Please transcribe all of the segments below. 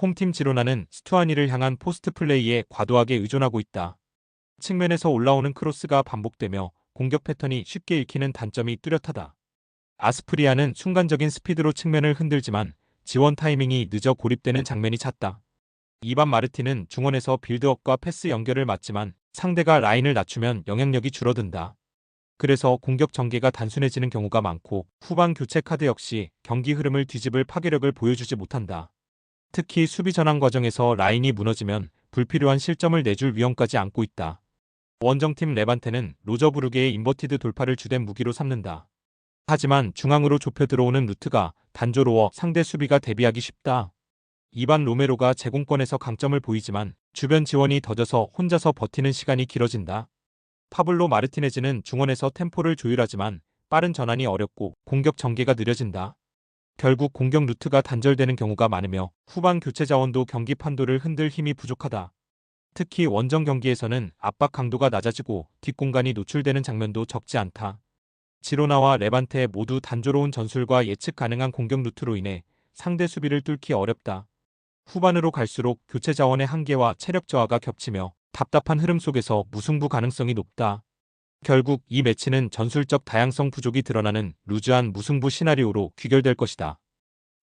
홈팀 지로나는 스투아니를 향한 포스트 플레이에 과도하게 의존하고 있다. 측면에서 올라오는 크로스가 반복되며 공격 패턴이 쉽게 읽히는 단점이 뚜렷하다. 아스프리아는 순간적인 스피드로 측면을 흔들지만 지원 타이밍이 늦어 고립되는 장면이 잦다. 이반 마르티는 중원에서 빌드업과 패스 연결을 맡지만 상대가 라인을 낮추면 영향력이 줄어든다. 그래서 공격 전개가 단순해지는 경우가 많고 후반 교체 카드 역시 경기 흐름을 뒤집을 파괴력을 보여주지 못한다. 특히 수비 전환 과정에서 라인이 무너지면 불필요한 실점을 내줄 위험까지 안고 있다. 원정팀 레반테는 로저부르게의 인버티드 돌파를 주된 무기로 삼는다. 하지만 중앙으로 좁혀 들어오는 루트가 단조로워 상대 수비가 대비하기 쉽다. 이반 로메로가 제공권에서 강점을 보이지만 주변 지원이 더져서 혼자서 버티는 시간이 길어진다. 파블로 마르티네즈는 중원에서 템포를 조율하지만 빠른 전환이 어렵고 공격 전개가 느려진다. 결국 공격 루트가 단절되는 경우가 많으며 후반 교체 자원도 경기 판도를 흔들 힘이 부족하다. 특히 원정 경기에서는 압박 강도가 낮아지고 뒷공간이 노출되는 장면도 적지 않다. 지로나와 레반테 모두 단조로운 전술과 예측 가능한 공격 루트로 인해 상대 수비를 뚫기 어렵다. 후반으로 갈수록 교체 자원의 한계와 체력 저하가 겹치며 답답한 흐름 속에서 무승부 가능성이 높다. 결국 이 매치는 전술적 다양성 부족이 드러나는 루즈한 무승부 시나리오로 귀결될 것이다.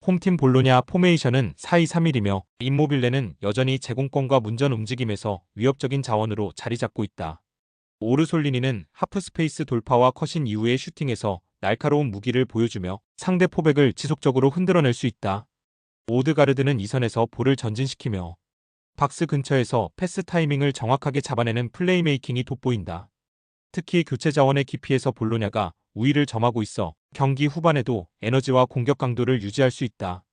홈팀 볼로냐 포메이션은 4-2-3-1이며 임모빌레는 여전히 제공권과 문전 움직임에서 위협적인 자원으로 자리 잡고 있다. 오르솔리니는 하프스페이스 돌파와 컷인 이후의 슈팅에서 날카로운 무기를 보여주며 상대 포백을 지속적으로 흔들어낼 수 있다. 오드가르드는 이선에서 볼을 전진시키며 박스 근처에서 패스 타이밍을 정확하게 잡아내는 플레이메이킹이 돋보인다. 특히 교체 자원의 깊이에서 볼로냐가 우위를 점하고 있어 경기 후반에도 에너지와 공격 강도를 유지할 수 있다.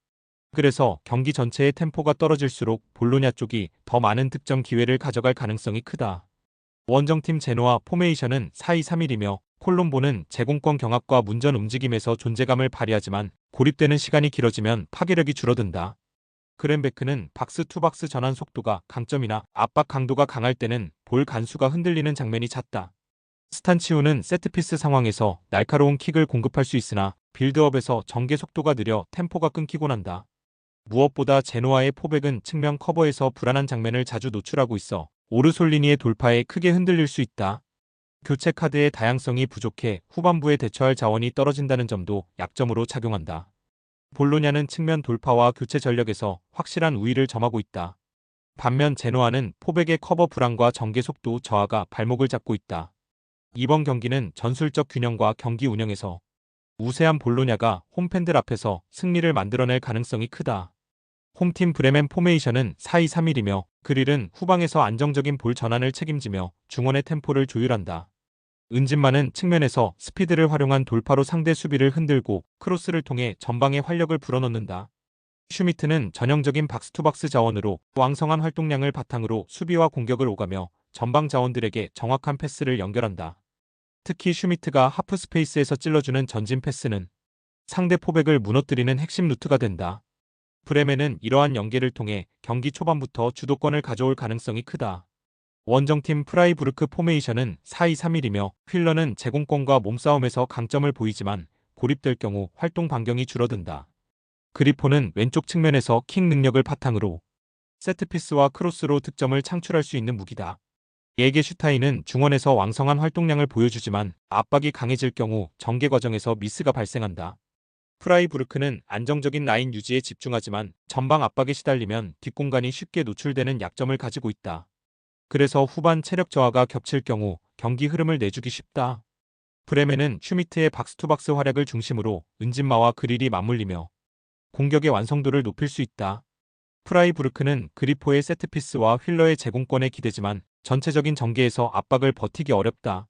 그래서 경기 전체의 템포가 떨어질수록 볼로냐 쪽이 더 많은 득점 기회를 가져갈 가능성이 크다. 원정팀 제노아 포메이션은 4-2-3-1이며 콜롬보는 제공권 경합과 문전 움직임에서 존재감을 발휘하지만 고립되는 시간이 길어지면 파괴력이 줄어든다. 그랜베크는 박스 투 박스 전환 속도가 강점이나 압박 강도가 강할 때는 볼 간수가 흔들리는 장면이 잦다. 스탄치우는 세트피스 상황에서 날카로운 킥을 공급할 수 있으나 빌드업에서 전개 속도가 느려 템포가 끊기곤 한다. 무엇보다 제노아의 포백은 측면 커버에서 불안한 장면을 자주 노출하고 있어 오르솔리니의 돌파에 크게 흔들릴 수 있다. 교체 카드의 다양성이 부족해 후반부에 대처할 자원이 떨어진다는 점도 약점으로 작용한다. 볼로냐는 측면 돌파와 교체 전력에서 확실한 우위를 점하고 있다. 반면 제노아는 포백의 커버 불안과 전개 속도 저하가 발목을 잡고 있다. 이번 경기는 전술적 균형과 경기 운영에서 우세한 볼로냐가 홈팬들 앞에서 승리를 만들어낼 가능성이 크다. 홈팀 브레멘 포메이션은 4-2-3-1이며 그릴은 후방에서 안정적인 볼 전환을 책임지며 중원의 템포를 조율한다. 은진만은 측면에서 스피드를 활용한 돌파로 상대 수비를 흔들고 크로스를 통해 전방에 활력을 불어넣는다. 슈미트는 전형적인 박스투박스 자원으로 왕성한 활동량을 바탕으로 수비와 공격을 오가며 전방 자원들에게 정확한 패스를 연결한다. 특히 슈미트가 하프 스페이스에서 찔러주는 전진 패스는 상대 포백을 무너뜨리는 핵심 루트가 된다. 브레멘은 이러한 연계를 통해 경기 초반부터 주도권을 가져올 가능성이 크다. 원정팀 프라이부르크 포메이션은 4-2-3-1이며 휠러는 제공권과 몸싸움에서 강점을 보이지만 고립될 경우 활동 반경이 줄어든다. 그리포는 왼쪽 측면에서 킥 능력을 바탕으로 세트피스와 크로스로 득점을 창출할 수 있는 무기다. 예게 슈타인은 중원에서 왕성한 활동량을 보여주지만 압박이 강해질 경우 전개 과정에서 미스가 발생한다. 프라이부르크는 안정적인 라인 유지에 집중하지만 전방 압박에 시달리면 뒷공간이 쉽게 노출되는 약점을 가지고 있다. 그래서 후반 체력 저하가 겹칠 경우 경기 흐름을 내주기 쉽다. 브레멘은 슈미트의 박스투박스 활약을 중심으로 은진마와 그릴이 맞물리며 공격의 완성도를 높일 수 있다. 프라이부르크는 그리포의 세트피스와 휠러의 제공권에 기대지만 전체적인 전개에서 압박을 버티기 어렵다.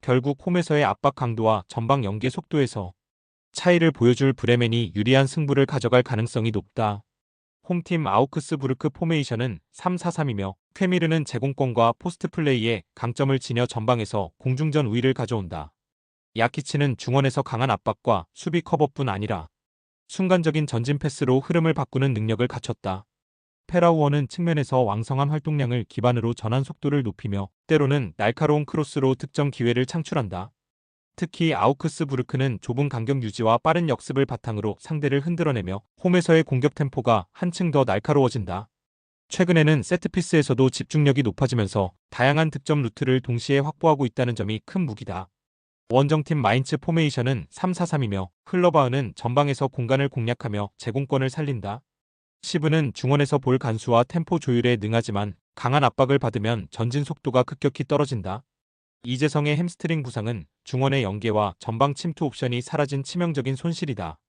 결국 홈에서의 압박 강도와 전방 연계 속도에서 차이를 보여줄 브레멘이 유리한 승부를 가져갈 가능성이 높다. 홈팀 아우크스부르크 포메이션은 3-4-3이며 쾌미르는 제공권과 포스트 플레이에 강점을 지녀 전방에서 공중전 우위를 가져온다. 야키치는 중원에서 강한 압박과 수비 커버뿐 아니라 순간적인 전진 패스로 흐름을 바꾸는 능력을 갖췄다. 페라우어는 측면에서 왕성한 활동량을 기반으로 전환 속도를 높이며 때로는 날카로운 크로스로 득점 기회를 창출한다. 특히 아우크스부르크는 좁은 간격 유지와 빠른 역습을 바탕으로 상대를 흔들어내며 홈에서의 공격 템포가 한층 더 날카로워진다. 최근에는 세트피스에서도 집중력이 높아지면서 다양한 득점 루트를 동시에 확보하고 있다는 점이 큰 무기다. 원정팀 마인츠 포메이션은 3-4-3이며 흘러바흐는 전방에서 공간을 공략하며 제공권을 살린다. 시브는 중원에서 볼 간수와 템포 조율에 능하지만 강한 압박을 받으면 전진 속도가 급격히 떨어진다. 이재성의 햄스트링 부상은 중원의 연계와 전방 침투 옵션이 사라진 치명적인 손실이다.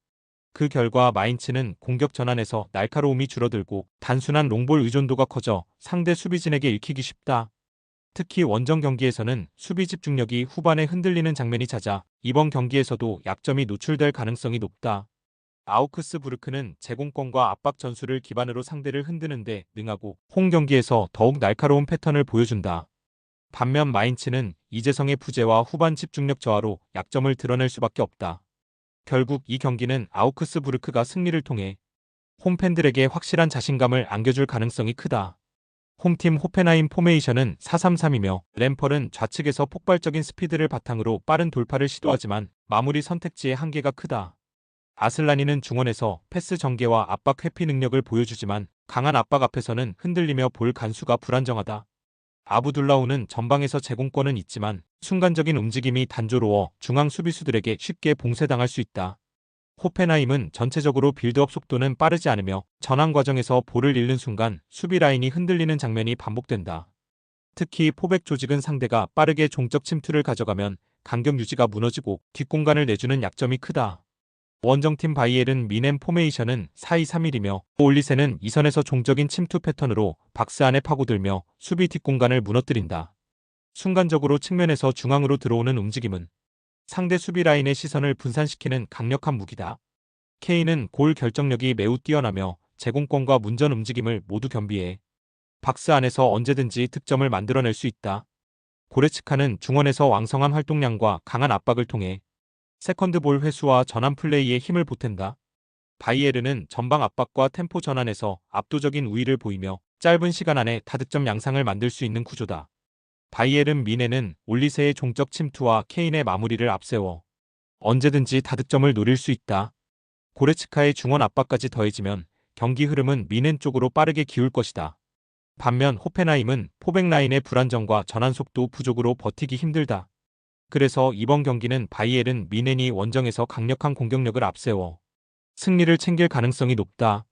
그 결과 마인츠는 공격 전환에서 날카로움이 줄어들고 단순한 롱볼 의존도가 커져 상대 수비진에게 읽히기 쉽다. 특히 원정 경기에서는 수비 집중력이 후반에 흔들리는 장면이 잦아 이번 경기에서도 약점이 노출될 가능성이 높다. 아우크스부르크는 제공권과 압박 전술을 기반으로 상대를 흔드는데 능하고 홈 경기에서 더욱 날카로운 패턴을 보여준다. 반면 마인츠는 이재성의 부재와 후반 집중력 저하로 약점을 드러낼 수밖에 없다. 결국 이 경기는 아우크스부르크가 승리를 통해 홈팬들에게 확실한 자신감을 안겨줄 가능성이 크다. 홈팀 호펜하임 포메이션은 4-3-3이며 램펄은 좌측에서 폭발적인 스피드를 바탕으로 빠른 돌파를 시도하지만 마무리 선택지의 한계가 크다. 아슬라니는 중원에서 패스 전개와 압박 회피 능력을 보여주지만 강한 압박 앞에서는 흔들리며 볼 간수가 불안정하다. 아부둘라우는 전방에서 제공권은 있지만 순간적인 움직임이 단조로워 중앙 수비수들에게 쉽게 봉쇄당할 수 있다. 호펜하임은 전체적으로 빌드업 속도는 빠르지 않으며 전환 과정에서 볼을 잃는 순간 수비 라인이 흔들리는 장면이 반복된다. 특히 포백 조직은 상대가 빠르게 종적 침투를 가져가면 간격 유지가 무너지고 뒷공간을 내주는 약점이 크다. 원정팀 바이엘은 미넨 포메이션은 4-2-3-1이며 올리세는 이선에서 종적인 침투 패턴으로 박스 안에 파고들며 수비 뒷공간을 무너뜨린다. 순간적으로 측면에서 중앙으로 들어오는 움직임은 상대 수비 라인의 시선을 분산시키는 강력한 무기다. 케인은 골 결정력이 매우 뛰어나며 제공권과 문전 움직임을 모두 겸비해 박스 안에서 언제든지 득점을 만들어낼 수 있다. 고레츠카는 중원에서 왕성한 활동량과 강한 압박을 통해 세컨드볼 회수와 전환 플레이에 힘을 보탠다. 바이에르는 전방 압박과 템포 전환에서 압도적인 우위를 보이며 짧은 시간 안에 다득점 양상을 만들 수 있는 구조다. 바이에른 미네는 올리세의 종적 침투와 케인의 마무리를 앞세워 언제든지 다득점을 노릴 수 있다. 고레츠카의 중원 압박까지 더해지면 경기 흐름은 미넨 쪽으로 빠르게 기울 것이다. 반면 호펜하임은 포백 라인의 불안정과 전환 속도 부족으로 버티기 힘들다. 그래서 이번 경기는 바이엘은 미넨이 원정에서 강력한 공격력을 앞세워 승리를 챙길 가능성이 높다.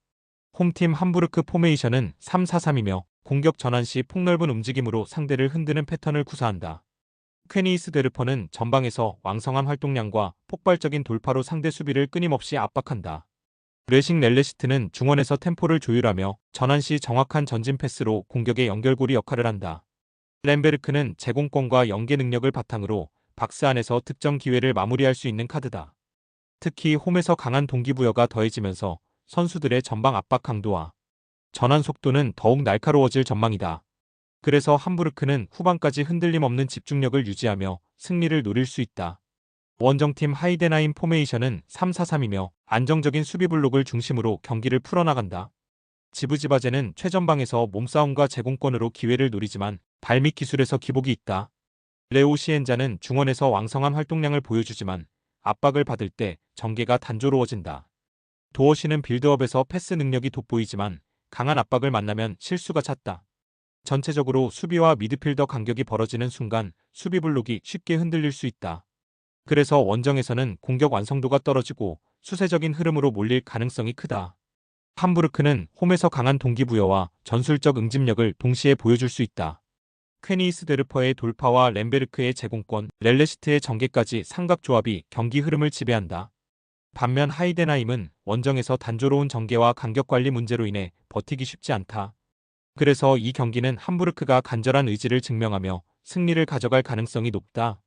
홈팀 함부르크 포메이션은 3-4-3이며 공격 전환 시 폭넓은 움직임으로 상대를 흔드는 패턴을 구사한다. 퀘니스 데르퍼는 전방에서 왕성한 활동량과 폭발적인 돌파로 상대 수비를 끊임없이 압박한다. 레싱 렐레시트는 중원에서 템포를 조율하며 전환 시 정확한 전진 패스로 공격의 연결고리 역할을 한다. 램베르크는 제공권과 연계 능력을 바탕으로 박스 안에서 득점 기회를 마무리할 수 있는 카드다. 특히 홈에서 강한 동기부여가 더해지면서 선수들의 전방 압박 강도와 전환 속도는 더욱 날카로워질 전망이다. 그래서 함부르크는 후반까지 흔들림 없는 집중력을 유지하며 승리를 노릴 수 있다. 원정팀 하이데나인 포메이션은 3-4-3이며 안정적인 수비 블록을 중심으로 경기를 풀어나간다. 지브지바제는 최전방에서 몸싸움과 제공권으로 기회를 노리지만 발밑 기술에서 기복이 있다. 레오 시엔자는 중원에서 왕성한 활동량을 보여주지만 압박을 받을 때 전개가 단조로워진다. 도어시는 빌드업에서 패스 능력이 돋보이지만 강한 압박을 만나면 실수가 찼다. 전체적으로 수비와 미드필더 간격이 벌어지는 순간 수비 블록이 쉽게 흔들릴 수 있다. 그래서 원정에서는 공격 완성도가 떨어지고 수세적인 흐름으로 몰릴 가능성이 크다. 함부르크는 홈에서 강한 동기부여와 전술적 응집력을 동시에 보여줄 수 있다. 퀘니스 데르퍼의 돌파와 램베르크의 제공권, 렐레시트의 전개까지 삼각 조합이 경기 흐름을 지배한다. 반면 하이데나임은 원정에서 단조로운 전개와 간격 관리 문제로 인해 버티기 쉽지 않다. 그래서 이 경기는 함부르크가 간절한 의지를 증명하며 승리를 가져갈 가능성이 높다.